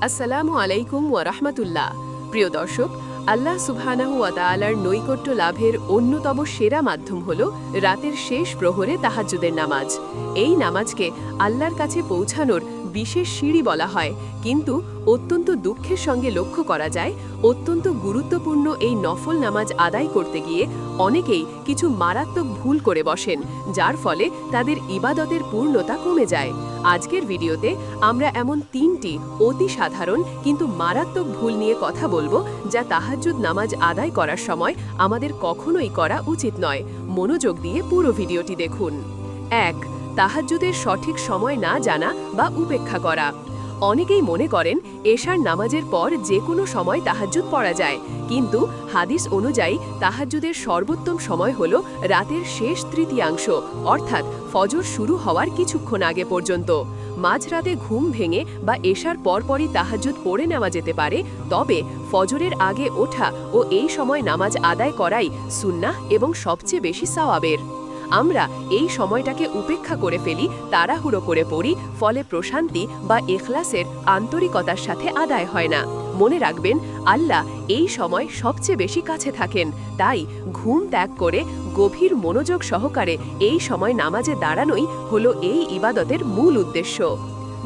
আসসালামু আলাইকুম রাহমাতুল্লাহ। প্রিয় দর্শক, আল্লাহ সুবহানাহু ওয়া তাআলার নৈকট্য লাভের অন্যতম সেরা মাধ্যম হল রাতের শেষ প্রহরে তাহাজ্জুদের নামাজ। এই নামাজকে আল্লাহর কাছে পৌঁছানোর বিশেষ সিঁড়ি বলা হয়। কিন্তু অত্যন্ত দুঃখের সঙ্গে লক্ষ্য করা যায়, অত্যন্ত গুরুত্বপূর্ণ এই নফল নামাজ আদায় করতে গিয়ে অনেকেই কিছু মারাত্মক ভুল করে বসেন, যার ফলে তাদের ইবাদতের পূর্ণতা কমে যায়। আজকের ভিডিওতে আমরা এমন তিনটি অতি সাধারণ কিন্তু মারাত্মক ভুল নিয়ে কথা বলব যা তাহাজুদ নামাজ আদায় করার সময় আমাদের কখনোই করা উচিত নয়। মনোযোগ দিয়ে পুরো ভিডিওটি দেখুন। এক তাহাজুদের সঠিক সময় না জানা বা উপেক্ষা করা। অনেকেই মনে করেন এশার নামাজের পর যে কোনো সময় তাহাজ্জুদ পড়া যায়। কিন্তু হাদিস অনুযায়ী তাহাজ্জুদের সর্বোত্তম সময় হল রাতের শেষ তৃতীয়াংশ, অর্থাৎ ফজর শুরু হওয়ার কিছুক্ষণ আগে পর্যন্ত। মাঝরাতে ঘুম ভেঙে বা এশার পরপরই তাহাজ্জুদ পড়ে নেওয়া যেতে পারে, তবে ফজরের আগে ওঠা ও এই সময় নামাজ আদায় করাই সুন্নাহ এবং সবচেয়ে বেশি সাওয়াবের। আমরা এই সময়টাকে উপেক্ষা করে ফেলি, তাড়াহুড়ো করে পড়ি, ফলে প্রশান্তি বা এখলাসের আন্তরিকতার সাথে আদায় হয় না। মনে রাখবেন, আল্লাহ এই সময় সবচেয়ে বেশি কাছে থাকেন, তাই ঘুম ত্যাগ করে গভীর মনোযোগ সহকারে এই সময় নামাজে দাঁড়ানোই হলো এই ইবাদতের মূল উদ্দেশ্য।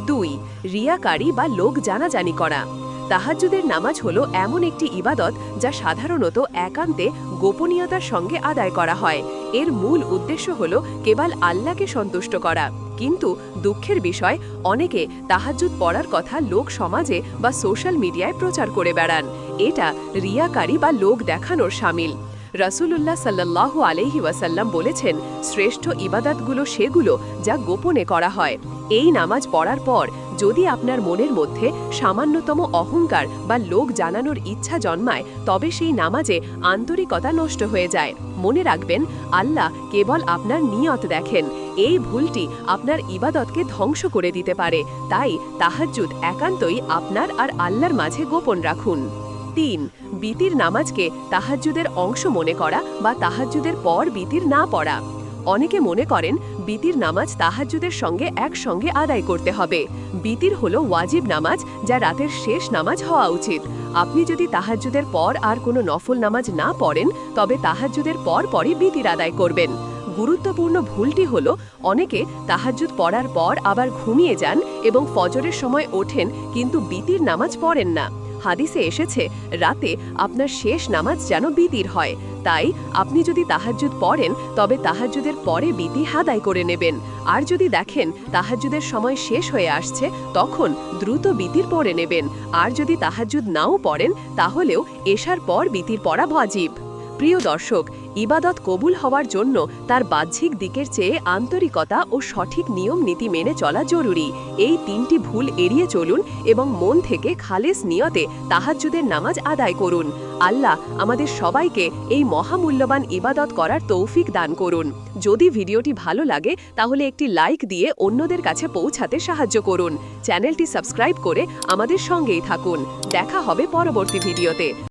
দুই, রিয়াকারী বা লোক জানাজানি করা। তাহাজ্জুদের নামাজ হলো এমন একটি ইবাদত যা সাধারণত একান্তে গোপনীয়তার সঙ্গে আদায় করা হয়। এর মূল উদ্দেশ্য হল কেবল আল্লাহকে সন্তুষ্ট করা। কিন্তু দুঃখের বিষয়, অনেকে তাহাজুদ পড়ার কথা লোক সমাজে বা সোশ্যাল মিডিয়ায় প্রচার করে বেড়ান। এটা রিয়াকারী বা লোক দেখানোর সামিল। রাসূলুল্লাহ সাল্লাল্লাহু আলাইহি ওয়াসাল্লাম বলেছেন, শ্রেষ্ঠ ইবাদাতগুলো সেগুলো যা গোপনে করা হয়। এই নামাজ পড়ার পর যদি আপনার মনের মধ্যে সামান্যতম অহংকার বা লোক জানানোর ইচ্ছা জন্মায়, তবে সেই নামাজে আন্তরিকতা নষ্ট হয়ে যায়। মনে রাখবেন, আল্লাহ কেবল আপনার নিয়ত দেখেন। এই ভুলটি আপনার ইবাদতকে ধ্বংস করে দিতে পারে। তাই তাহাজ্জুদ একান্তই আপনার আর আল্লাহর মাঝে গোপন রাখুন। তিন বিতির নামাজকে তাহাজ্জুদের অংশ মনে করা বা তাহাজ্জুদের পর বিতির না পড়া। অনেকে মনে করেন, বিতির নামাজ তাহাজ্জুদের সঙ্গে একসঙ্গে আদায় করতে হবে। বিতির হলো ওয়াজিব নামাজ যা রাতের শেষ নামাজ হওয়া উচিত। আপনি যদি তাহাজ্জুদের পর আর কোনো নফল নামাজ না পড়েন, তবে তাহাজ্জুদের পর পরই বিতির আদায় করবেন। গুরুত্বপূর্ণ ভুলটি হল, অনেকে তাহাজ্জুদ পড়ার পর আবার ঘুমিয়ে যান এবং ফজরের সময় ওঠেন কিন্তু বিতির নামাজ পড়েন না। হাদিসে এসেছে, রাতে আপনার শেষ নামাজ যেন বিতির হয়। তাই আপনি যদি তাহাজুদ পড়েন, তবে তাহাজুদের পরে বিতি হাদায় করে নেবেন। আর যদি দেখেন তাহাজুদের সময় শেষ হয়ে আসছে, তখন দ্রুত বিতির পড়ে নেবেন। আর যদি তাহাজুদ নাও পড়েন, তাহলেও এসার পর বিতির পড়া বাজিব প্রিয় দর্শক, ইবাদত কবুল হওয়ার জন্য তার বাহ্যিক দিকের চেয়ে আন্তরিকতা ও সঠিক নিয়ম নীতি মেনে চলা জরুরি। এই তিনটি ভুল এড়িয়ে চলুন এবং মন থেকে খালেস নিয়তে তাহাজ্জুদের নামাজ আদায় করুন। আল্লাহ আমাদের সবাইকে এই মহামূল্যবান ইবাদত করার তৌফিক দান করুন। যদি ভিডিওটি ভালো লাগে, তাহলে একটি লাইক দিয়ে অন্যদের কাছে পৌঁছাতে সাহায্য করুন। চ্যানেলটি সাবস্ক্রাইব করে আমাদের সঙ্গেই থাকুন। দেখা হবে পরবর্তী ভিডিওতে।